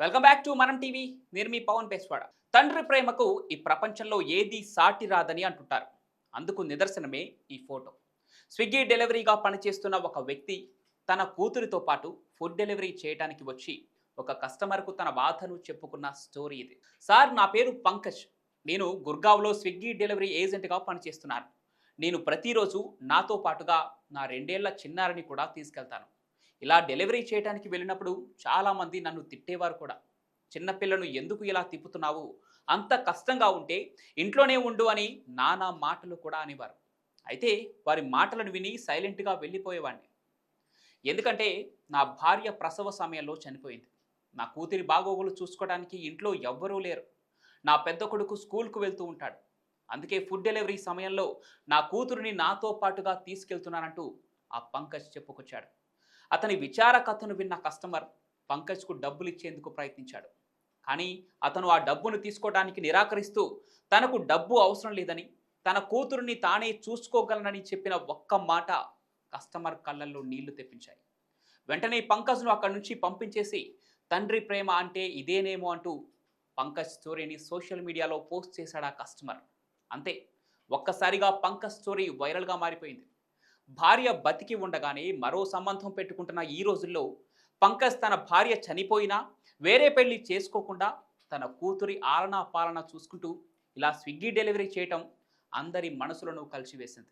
Welcome back to Manam TV నేను మీ పవన్ పేస్వాడ. తండ్రి ప్రేమకు ఈ ప్రపంచంలో ఏది సాటి రాదని అంటుంటారు. అందుకు నిదర్శనమే ఈ ఫోటో. స్విగ్గీ డెలివరీగా పనిచేస్తున్న ఒక వ్యక్తి తన కూతురితో పాటు ఫుడ్ డెలివరీ చేయడానికి వచ్చి ఒక కస్టమర్కు తన బాధను చెప్పుకున్న స్టోరీ ఇది. సార్ నా పేరు పంకజ్. నేను గుర్గావ్లో స్విగ్గీ డెలివరీ ఏజెంట్గా పనిచేస్తున్నాను. నేను ప్రతిరోజు నాతో పాటుగా నా రెండేళ్ళ చిన్నారిని కూడా తీసుకెళ్తాను. ఇలా డెలివరీ చేయడానికి వెళ్ళినప్పుడు చాలామంది నన్ను తిట్టేవారు కూడా. చిన్నపిల్లను ఎందుకు ఇలా తిప్పుతున్నావు? అంత కష్టంగా ఉంటే ఇంట్లోనే ఉండు అని నానా మాటలు కూడా అనేవారు. అయితే వారి మాటలను విని సైలెంట్గా వెళ్ళిపోయేవాడిని. ఎందుకంటే నా భార్య ప్రసవ సమయంలో చనిపోయింది. నా కూతురి బాగోగులు చూసుకోవడానికి ఇంట్లో ఎవ్వరూ లేరు. నా పెద్ద కొడుకు స్కూల్కు వెళ్తూ ఉంటాడు. అందుకే ఫుడ్ డెలివరీ సమయంలో నా కూతురిని నాతో పాటుగా తీసుకెళ్తున్నానంటూ ఆ పంకజ్ చెప్పుకొచ్చాడు. అతని విచార కథను విన్న కస్టమర్ పంకజ్కు డబ్బులు ఇచ్చేందుకు ప్రయత్నించాడు. కానీ అతను ఆ డబ్బును తీసుకోవడానికి నిరాకరిస్తూ తనకు డబ్బు అవసరం లేదని తన కూతురుని తానే చూసుకోగలనని చెప్పిన ఒక్క మాట కస్టమర్ కళ్ళల్లో నీళ్ళు తెప్పించాయి. వెంటనే పంకజ్ను అక్కడి నుంచి పంపించేసి తండ్రి ప్రేమ అంటే ఇదేనేమో అంటూ పంకజ్ స్టోరీని సోషల్ మీడియాలో పోస్ట్ చేశాడు ఆ కస్టమర్. అంతే ఒక్కసారిగా పంకజ్ స్టోరీ వైరల్గా మారిపోయింది. భార్య బతికి ఉండగానే మరో సంబంధం పెట్టుకుంటున్న ఈ రోజుల్లో పంకజ్ తన భార్య చనిపోయినా వేరే పెళ్ళి చేసుకోకుండా తన కూతురి ఆలనా పాలన చూసుకుంటూ ఇలా స్విగ్గీ డెలివరీ చేయటం అందరి మనసులను కలిసివేసింది.